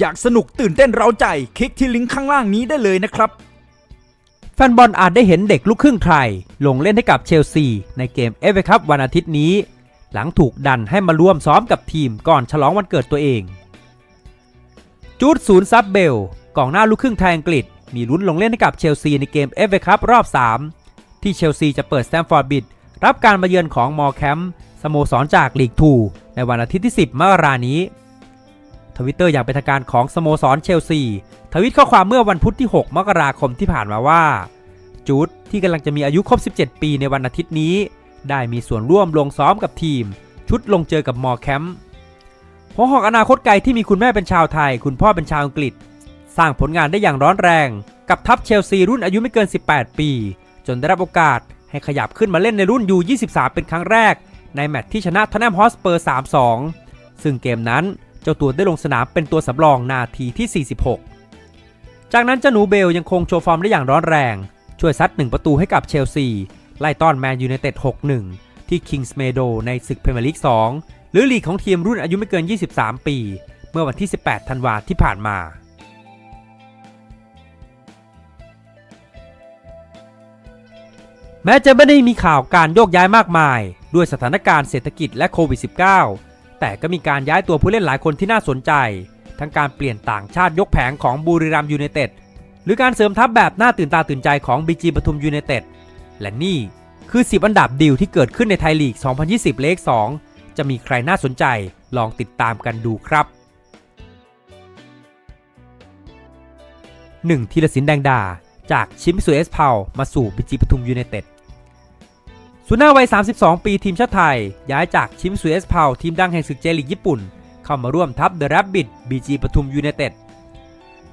อยากสนุกตื่นเต้นเร้าใจ คลิกที่ลิงก์ข้างล่างนี้ได้เลยนะครับ แฟนบอลอาจได้เห็นเด็กลูกครึ่งไทย ลงเล่นให้กับเชลซี ในเกมเอฟเอคัพวันอาทิตย์นี้ หลังถูกดันให้มาร่วมซ้อมกับทีมก่อนฉลองวันเกิดตัวเอง จูดศูนย์ซับเบลกองหน้าลูกครึ่งไทยอังกฤษ มีลุ้นลงเล่นให้กับเชลซีในเกมเอฟเอคัพรอบ 3 ที่เชลซีจะเปิดสแตมฟอร์ดบิดรับการมาเยือนของมอร์แคมป์สโมสรจากลีก2ในวันอาทิตย์ที่ 10มกรานี้ วิตเตอร์อย่างเป็นทางการของสโมสรเชลซี ทวิตข้อความเมื่อวันพุธที่ 6 มกราคมที่ผ่านมาว่า จูดที่กำลังจะมีอายุครบ 17 ปีในวันอาทิตย์นี้ ได้มีส่วนร่วมลงซ้อมกับทีม ชุดลงเจอกับมอร์แคมป์หัวหอกอนาคตไกลที่มีคุณแม่เป็นชาวไทย คุณพ่อเป็นชาวอังกฤษ สร้างผลงานได้อย่างร้อนแรง กับทัพเชลซีรุ่นอายุไม่เกิน 18 ปี จนได้รับโอกาสให้ขยับขึ้นมาเล่นในรุ่นยู23 เป็นครั้งแรก ในแมตช์ที่ชนะทอนแนมฮอสเปอร์ 3-2 ซึ่งเกมนั้น เจ้าตัวได้ลงสนามเป็นตัวสำรองนาทีที่ 46 จากนั้นเจ้าหนูเบลยังคงโชว์ฟอร์มได้อย่างร้อนแรง ช่วยซัด 1 ประตูให้กับเชลซี ไล่ต้อนแมนยูไนเต็ด 6-1 ที่คิงส์เมโดในศึกพรีเมียร์ลีก 2 หรือลีกของทีมรุ่นอายุไม่เกิน 23 ปี เมื่อวันที่ 18 ธันวาที่ผ่านมาแม้จะไม่ได้มีข่าวการโยกย้ายมากมาย ด้วยสถานการณ์เศรษฐกิจและโควิด -19 แต่ก็มีการย้ายตัวผู้เล่นหลายคนที่น่าสนใจ ทั้งการเปลี่ยนต่างชาติยกแผงของบุรีรัมยูไนเต็ดหรือการเสริมทัพแบบน่าตื่นตาตื่นใจของบีจีปทุมยูไนเต็ดและนี่คือ 10 อันดับดีลที่เกิดขึ้นในไทยลีก 2020 เลข 2 จะมีใครน่าสนใจลองติดตามกันดูครับ 1. ธีรศิลป์แดงดา จากชิมิสุเอสเพามาสู่บีจีปทุมยูไนเต็ด สุน่าวัย 32 ปีทีมชาติไทย ย้ายจากชิมิสุเอสเพาทีมดังแห่งศึกเจลีกญี่ปุ่น เข้ามาร่วมทัพเดอะแรบบิทบีจีปทุมยูไนเต็ด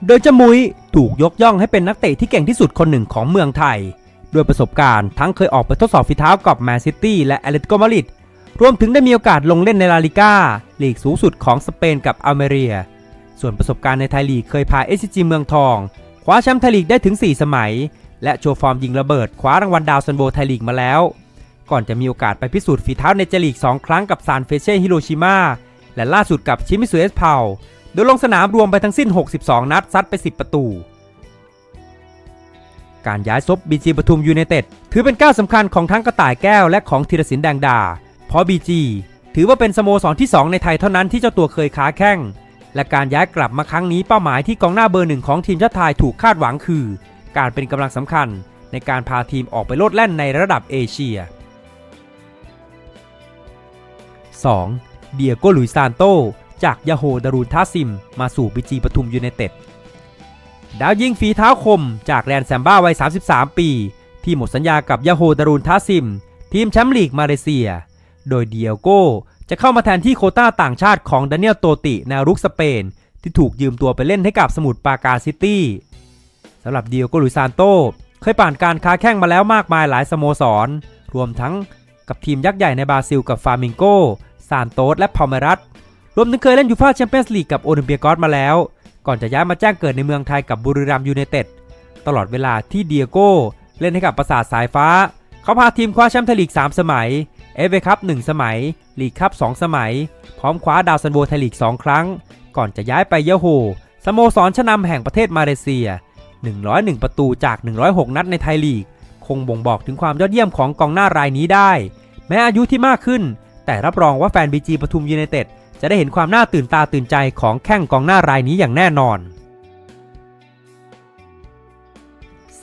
โดยจมุยถูกยกย่องให้เป็นนักเตะที่เก่งที่สุดคนหนึ่งของเมืองไทย ด้วยประสบการณ์ทั้งเคยออกไปทดสอบฝีเท้ากับแมนซิตี้และแอตเลติโกมาดริดรวมถึงได้มีโอกาสลงเล่นในลาลิก้าลีกสูงสุดของสเปนกับอเมเรียส่วนประสบการณ์ในไทยลีกเคยพาเอสจีเมืองทอง คว้าแชมป์ไทยลีกได้ถึง 4 สมัย และโชว์ฟอร์มยิงระเบิดคว้ารางวัลดาวซันโบไทยลีกมาแล้ว ก่อนจะมีโอกาสไปพิสูจน์ฝีเท้าในเจลีก 2 ครั้งกับซานเฟเช่ฮิโรชิมาและล่าสุดกับชิมิสุเอสเพาโดยลงสนามรวมไปทั้งสิ้น 62 นัดซัดไป 10 ประตู การย้ายซบบีจีปทุมยูไนเต็ดถือเป็นก้าวสำคัญของทั้งกระต่ายแก้วและของธีรศิลป์แดงดา เพราะบีจีถือว่าเป็นสโมสรที่ 2 ในไทยเท่านั้นที่เจ้าตัวเคยค้าแข้งและการย้ายกลับมาครั้งนี้เป้าหมายที่กองหน้าเบอร์หนึ่งของทีมชาติไทยถูกคาดหวังคือ การเป็นกำลังสำคัญในการพาทีมออกไปโลดแล่นในระดับเอเชีย 2. เดียโกลุยซานโต จากยาโฮดารูนทาซิม มาสู่บีจีปทุมยูไนเต็ด ดาวยิงฝีเท้าคมจากแรนแซมบ้าวัย 33 ปี ที่หมดสัญญากับยาโฮดารูนทาซิม ทีมแชมป์ลีกมาเลเซีย โดยเดียโกจะเข้ามาแทนที่โคต้าต่างชาติของดานิเอลโตติแนวรุกสเปน ที่ถูกยืมตัวไปเล่นให้กับสมุทรปราการซิตี้สำหรับเดียโกลุยซานโตเคยผ่านการค้าแข่งมาแล้วมากมายหลายสโมสร รวมทั้ง กับทีมยักษ์ใหญ่ในบราซิลกับฟาร์มิงโกซานโตสและพอมเมรัสรวมถึงเคยเล่นยูฟ่าแชมเปี้ยนส์ลีกกับโอลิมเปียกอสมาแล้ว ก่อนจะย้ายมาแจ้งเกิดในเมืองไทยกับบุรีรัมย์ยูไนเต็ดตลอดเวลาที่เดียโก้เล่นให้กับประสาทสายฟ้า เขาพาทีมคว้าแชมป์ไทยลีก 3 สมัยเอฟเอคัพ1สมัย ลีกคัพ2สมัย พร้อมคว้าดาวซันโบไทยลีก 2 ครั้ง ก่อนจะย้ายไปเยโฮสโมสรชั้นนำแห่งประเทศมาเลเซีย 101 ประตูจาก 106 นัดในไทยลีก คงบ่งบอกถึงความยอดเยี่ยมของกองหน้ารายนี้ได้ แม้อายุที่มากขึ้น แต่รับรองว่าแฟนบีจีปทุมยูไนเต็ดจะได้เห็นความน่าตื่นตาตื่นใจของแข้งกองหน้ารายนี้อย่างแน่นอน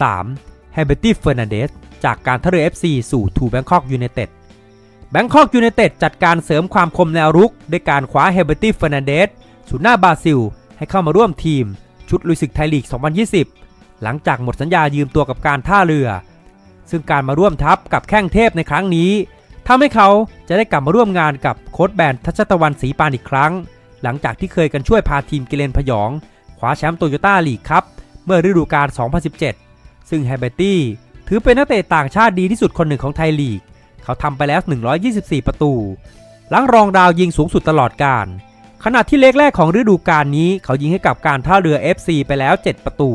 3. เฮเบตี้เฟอร์นันเดสจากการท่าเรือ FC สู่ทูแบงคอกยูไนเต็ดแบงคอกยูไนเต็ดจัดการเสริมความคมแนวรุกด้วยการคว้าเฮเบตี้เฟอร์นันเดสศูนย์หน้าบราซิล ให้เข้ามาร่วมทีม ชุดลุยศึกไทยลีก 2020 หลังจากหมดสัญญายืมตัวกับการท่าเรือ ซึ่งการมาร่วมทัพกับแข้งเทพในครั้งนี้ทำให้เขาจะได้กลับมาร่วมงานกับโค้ชแบนทัชตะวันศรีปานอีกครั้ง หลังจากที่เคยกันช่วยพาทีมกิเลนพยองคว้าแชมป์โตโยต้าลีกครับเมื่อฤดูกาล 2017 ซึ่งแฮเบตตี้ถือเป็นนักเตะต่างชาติดีที่สุดคนหนึ่งของไทยลีก เขาทำไปแล้ว 124 ประตู หลังรองดาวยิงสูงสุดตลอดการ ขณะที่เลกแรกของฤดูกาลนี้ เขายิงให้กับการท่าเรือ FC ไปแล้ว 7 ประตู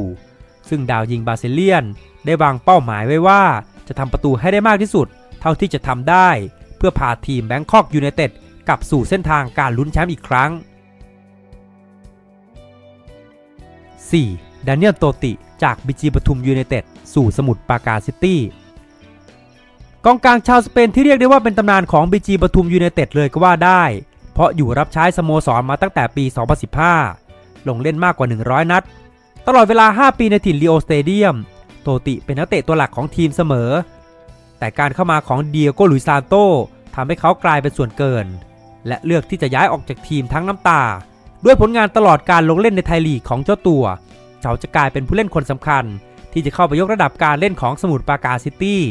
ซึ่งดาวยิงบาซิเลียน ได้วางเป้าหมายไว้ว่าจะทำประตูให้ได้มากที่สุด เท่าที่จะทำได้ เพื่อพาทีมแบงคอกยูไนเต็ดกลับสู่เส้นทางการลุ้นแชมป์อีกครั้ง 4. ดานิเอลโตติ จากบีจีปทุมยูไนเต็ดสู่สมุทรปราการซิตี้กองกลางชาวสเปนที่เรียกได้ว่าเป็นตำนานของบีจีปทุมยูไนเต็ดเลยก็ว่าได้ เพราะอยู่รับใช้สโมสรมาตั้งแต่ปี 2015 ลงเล่นมากกว่า 100 นัด ตลอดเวลา 5 ปีในถิ่นลีโอสเตเดียม โตติเป็นนักเตะตัวหลักของทีมเสมอ แต่การเข้ามาของเดียโกลุยซานโตทำให้เขากลายเป็นส่วนเกิน และเลือกที่จะย้ายออกจากทีมทั้งน้ำตา ด้วยผลงานตลอดการลงเล่นในไทยลีกของเจ้าตัวเขาจะกลายเป็นผู้เล่นคนสำคัญ ที่จะเข้าไปยกระดับการเล่นของสมุทรปราการซิตี้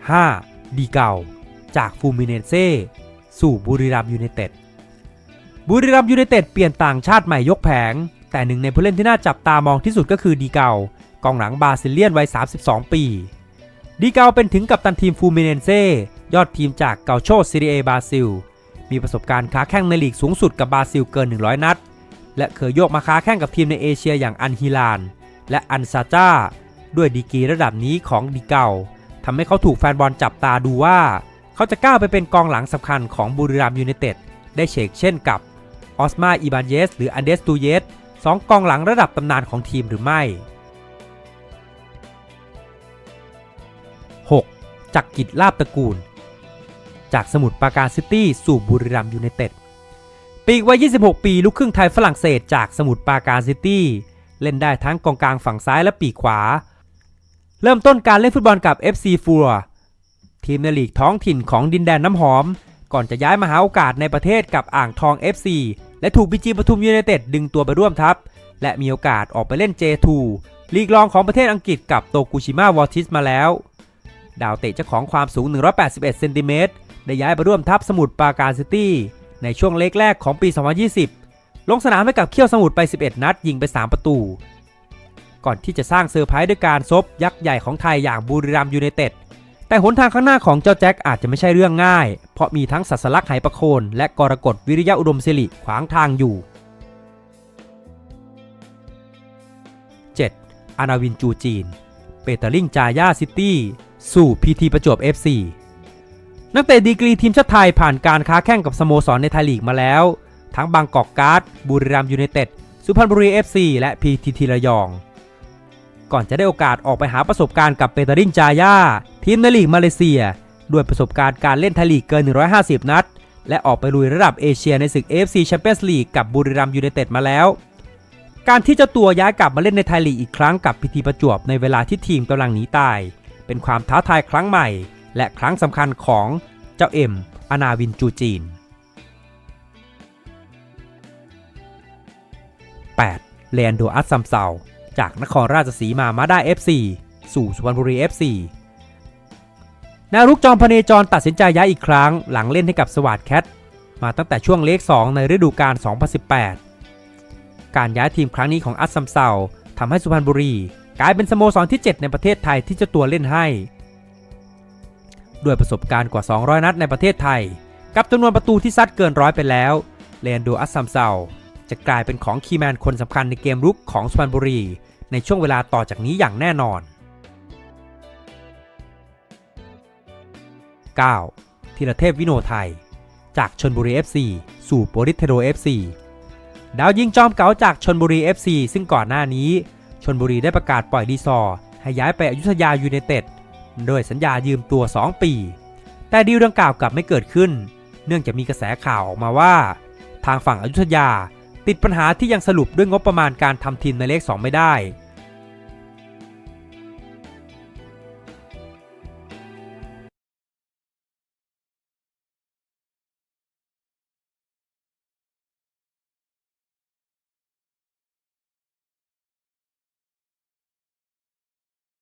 5. ดีเก่า จากฟูมิเนเซ่สู่บุรีรัมย์ยูไนเต็ด บุรีรัมยูไนเต็ดเปลี่ยนต่างชาติใหม่ยกแผง แต่หนึ่งในผู้เล่นที่น่าจับตามองที่สุดก็คือดีเกากองหลังบาซิเลียนวัย 32 ปี ดีเกาเป็นถึงกัปตันทีมฟูมิเนเซ่ยอดทีมจากเกาโชซีเรียบราซิล มีประสบการณ์ค้าแข้งในลีกสูงสุดกับบราซิลเกิน 100 นัด และเคยโยกมาค้าแข้งกับทีมในเอเชียอย่างอันฮิลาน และอันซาจ้า ด้วยดีกีระดับนี้ของดีเกาทำให้เขาถูกแฟนบอลจับตาดูว่า เขาจะก้าวไปเป็นกองหลังสำคัญของบุรีรัมย์ยูไนเต็ดได้เชกเช่นกับ ออสมาอีบานเยส หรืออันเดสตูเยสสองกองหลังระดับตำนานของทีมหรือไม่ 6. จักกิจลาบตระกูล จากสมุทรปราการซิตี้สู่บุรีรัมย์ยูไนเต็ด ปีกวัย 26 ปีลูกครึ่งไทยฝรั่งเศสจากสมุทรปราการซิตี้ เล่นได้ทั้งกองกลางฝั่งซ้ายและปีกขวา เริ่มต้นการเล่นฟุตบอลกับ FC ฟัวทีมในลีกท้องถิ่นของดินแดนน้ำหอม ก่อนจะย้ายมาหาโอกาสในประเทศกับอ่างทอง FC และถูกบีจีปทุมยูไนเต็ดดึงตัวไปร่วมทัพ และมีโอกาสออกไปเล่น J2 ลีกรองของประเทศอังกฤษกับโตกุชิมาวอทิสมาแล้ว ดาวเตะเจ้าของความสูง 181เซนติเมตรได้ย้ายไปร่วมทัพสมุทรปราการซิตี้ในช่วงเล็กแรกของปี 2020 ลงสนามให้กับเขี้ยวสมุทรไป 11 นัด ยิงไป 3 ประตู ก่อนที่จะสร้างเซอร์ไพรส์ด้วยการซบยักษ์ใหญ่ของไทยอย่างบุรีรัมย์ยูไนเต็ด แต่หนทางข้างหน้าของเจ้าแจ็คอาจจะไม่ใช่เรื่องง่าย เพราะมีทั้งสัสลักไหประโคนและกรกฎวิริยะอุดมศิริขวางทางอยู่ 7. อานาวินจูจีน เปเตอร์ลิงจาย่าซิตี้ สู่พีทีประจวบ FC นักเตะดีกรีทีมชาติไทยผ่านการค้าแข่งกับสโมสรในไทยลีกมาแล้ว ทั้งบางกอกการ์ด บุรีรัมย์ยูไนเต็ด สุพรรณบุรี FC และพีทีทีระยอง ก่อนจะได้โอกาสออกไปหาประสบการณ์กับเปเตอร์ลิงจาย่า ทีมในลีกมาเลเซีย ด้วยประสบการณ์การเล่นไทยลีกเกิน 150 นัด และออกไปลุยระดับเอเชียในศึก AFC Champions League กับบุรีรัมย์ยูไนเต็ดมาแล้ว การที่เจ้าตัวย้ายกลับมาเล่นในไทยลีกอีกครั้งกับพิธีประจวบในเวลาที่ทีมกำลังหนีตาย เป็นความท้าทายครั้งใหม่ และครั้งสำคัญของเจ้าเอ็มอนาวินจูจีน 8. เลนโดอัสซัมเซาจากนครราชสีมามาได้ FC สู่สุพรรณบุรี FC นารุกจอมพเนจรตัดสินใจย้ายอีกครั้ง หลังเล่นให้กับสวัสดแคทมาตั้งแต่ช่วงเลข 2 ในฤดูกาล 2018 การย้ายทีมครั้งนี้ของอัสซัมเซาทำให้สุพรรณบุรี กลายเป็นสโมสรที่ 7 ในประเทศไทยที่เจ้าตัวเล่นให้ ด้วยประสบการณ์กว่า 200 นัดในประเทศไทย กับจำนวนประตูที่ซัดเกินร้อยไปแล้วเลนโดอัสซัมเซาจะกลายเป็นของคีแมนคนสำคัญในเกมรุกของสุพรรณบุรี ในช่วงเวลาต่อจากนี้อย่างแน่นอน 9. ธีรเทพวิโนไทย จากชนบุรี FC สู่โปริเทโร FC ดาวยิงจอมเก๋าจากชนบุรี FC ซึ่งก่อนหน้านี้ชนบุรีได้ประกาศปล่อยดีซอร์ให้ย้ายไปอยุธยายูไนเต็ดโดยสัญญายืมตัว 2 ปี แต่ดีลดังกล่าวกลับไม่เกิดขึ้น เนื่องจากมีกระแสข่าวออกมาว่า ทางฝั่งอยุธยาติดปัญหาที่ยังสรุปด้วยงบประมาณการทำทีมในเลข 2 ไม่ได้